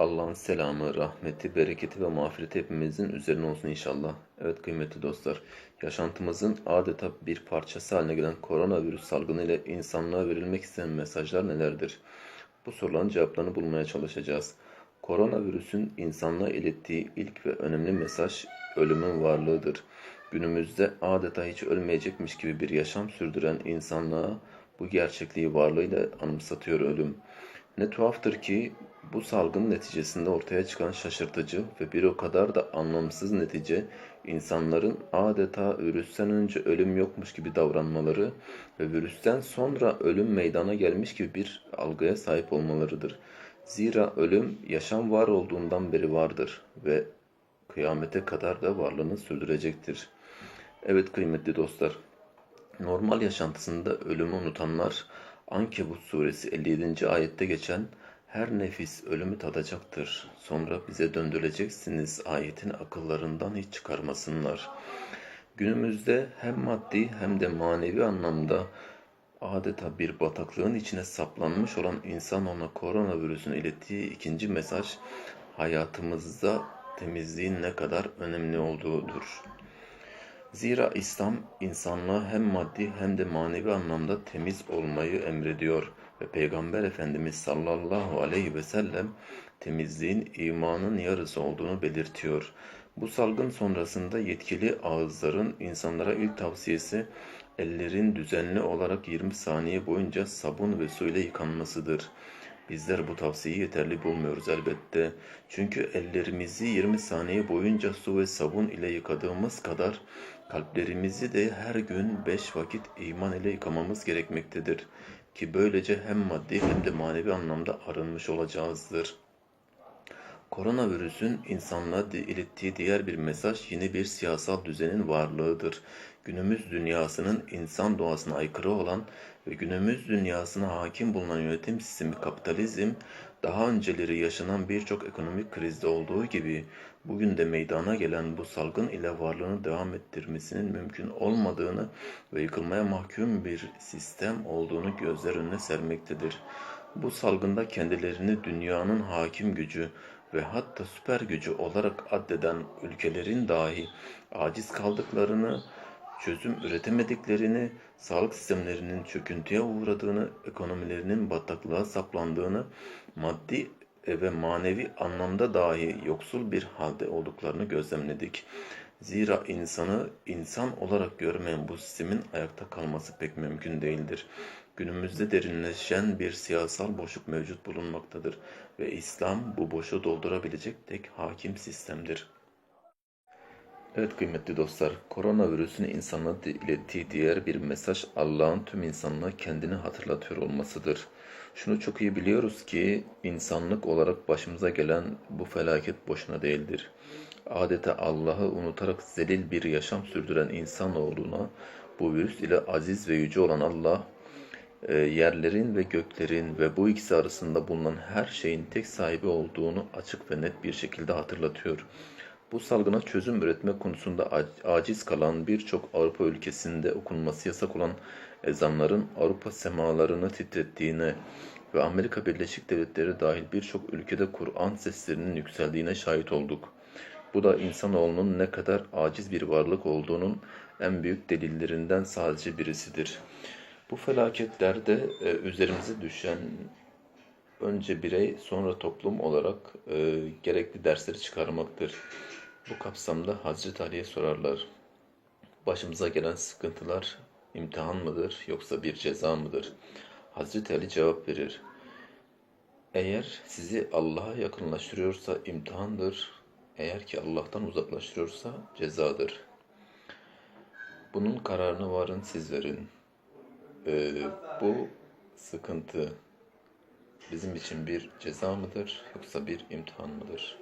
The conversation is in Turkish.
Allah'ın selamı, rahmeti, bereketi ve mağfireti hepimizin üzerine olsun inşallah. Evet kıymetli dostlar, yaşantımızın adeta bir parçası haline gelen koronavirüs salgını ile insanlığa verilmek istenen mesajlar nelerdir? Bu soruların cevaplarını bulmaya çalışacağız. Koronavirüsün insanlığa ilettiği ilk ve önemli mesaj ölümün varlığıdır. Günümüzde adeta hiç ölmeyecekmiş gibi bir yaşam sürdüren insanlığa bu gerçekliği varlığıyla anımsatıyor ölüm. Ne tuhaftır ki bu salgın neticesinde ortaya çıkan şaşırtıcı ve bir o kadar da anlamsız netice insanların adeta virüsten önce ölüm yokmuş gibi davranmaları ve virüsten sonra ölüm meydana gelmiş gibi bir algıya sahip olmalarıdır. Zira ölüm yaşam var olduğundan beri vardır ve kıyamete kadar da varlığını sürdürecektir. Evet kıymetli dostlar, normal yaşantısında ölümü unutanlar Ankebut suresi 57. ayette geçen her nefis ölümü tadacaktır. Sonra bize döndürüleceksiniz ayetini akıllarından hiç çıkarmasınlar. Günümüzde hem maddi hem de manevi anlamda adeta bir bataklığın içine saplanmış olan insan ona koronavirüsün ilettiği ikinci mesaj hayatımızda temizliğin ne kadar önemli olduğudur. Zira İslam insanlığa hem maddi hem de manevi anlamda temiz olmayı emrediyor ve Peygamber Efendimiz sallallahu aleyhi ve sellem temizliğin imanın yarısı olduğunu belirtiyor. Bu salgın sonrasında yetkili ağızların insanlara ilk tavsiyesi ellerin düzenli olarak 20 saniye boyunca sabun ve su ile yıkanmasıdır. Bizler bu tavsiyeyi yeterli bulmuyoruz elbette. Çünkü ellerimizi 20 saniye boyunca su ve sabun ile yıkadığımız kadar kalplerimizi de her gün 5 vakit iman ile yıkamamız gerekmektedir. Ki böylece hem maddi hem de manevi anlamda arınmış olacağızdır. Koronavirüsün insanlığa ilettiği diğer bir mesaj yeni bir siyasal düzenin varlığıdır. Günümüz dünyasının insan doğasına aykırı olan ve günümüz dünyasına hakim bulunan yönetim sistemi kapitalizm, daha önceleri yaşanan birçok ekonomik krizde olduğu gibi bugün de meydana gelen bu salgın ile varlığını devam ettirmesinin mümkün olmadığını ve yıkılmaya mahkum bir sistem olduğunu gözler önüne sermektedir. Bu salgında kendilerini dünyanın hakim gücü ve hatta süper gücü olarak addeden ülkelerin dahi aciz kaldıklarını, çözüm üretemediklerini, sağlık sistemlerinin çöküntüye uğradığını, ekonomilerinin bataklığa saplandığını, maddi ve manevi anlamda dahi yoksul bir halde olduklarını gözlemledik. Zira insanı insan olarak görmeyen bu sistemin ayakta kalması pek mümkün değildir. Günümüzde derinleşen bir siyasal boşluk mevcut bulunmaktadır ve İslam bu boşluğu doldurabilecek tek hakim sistemdir. Evet kıymetli dostlar, koronavirüsün insana ilettiği diğer bir mesaj Allah'ın tüm insanlığa kendini hatırlatıyor olmasıdır. Şunu çok iyi biliyoruz ki insanlık olarak başımıza gelen bu felaket boşuna değildir. Adeta Allah'ı unutarak zelil bir yaşam sürdüren insanoğluna bu virüs ile aziz ve yüce olan Allah yerlerin ve göklerin ve bu ikisi arasında bulunan her şeyin tek sahibi olduğunu açık ve net bir şekilde hatırlatıyor. Bu salgına çözüm üretme konusunda aciz kalan birçok Avrupa ülkesinde okunması yasak olan ezanların Avrupa semalarını titrettiğine ve Amerika Birleşik Devletleri dahil birçok ülkede Kur'an seslerinin yükseldiğine şahit olduk. Bu da insanoğlunun ne kadar aciz bir varlık olduğunun en büyük delillerinden sadece birisidir. Bu felaketlerde e, üzerimize düşen önce birey sonra toplum olarak e, gerekli dersleri çıkarmaktır. Bu kapsamda Hazreti Ali'ye sorarlar. Başımıza gelen sıkıntılar imtihan mıdır yoksa bir ceza mıdır? Hazreti Ali cevap verir. Eğer sizi Allah'a yakınlaştırıyorsa imtihandır. Eğer ki Allah'tan uzaklaştırıyorsa cezadır. Bunun kararını varın siz verin. Ee, bu sıkıntı bizim için bir ceza mıdır yoksa bir imtihan mıdır?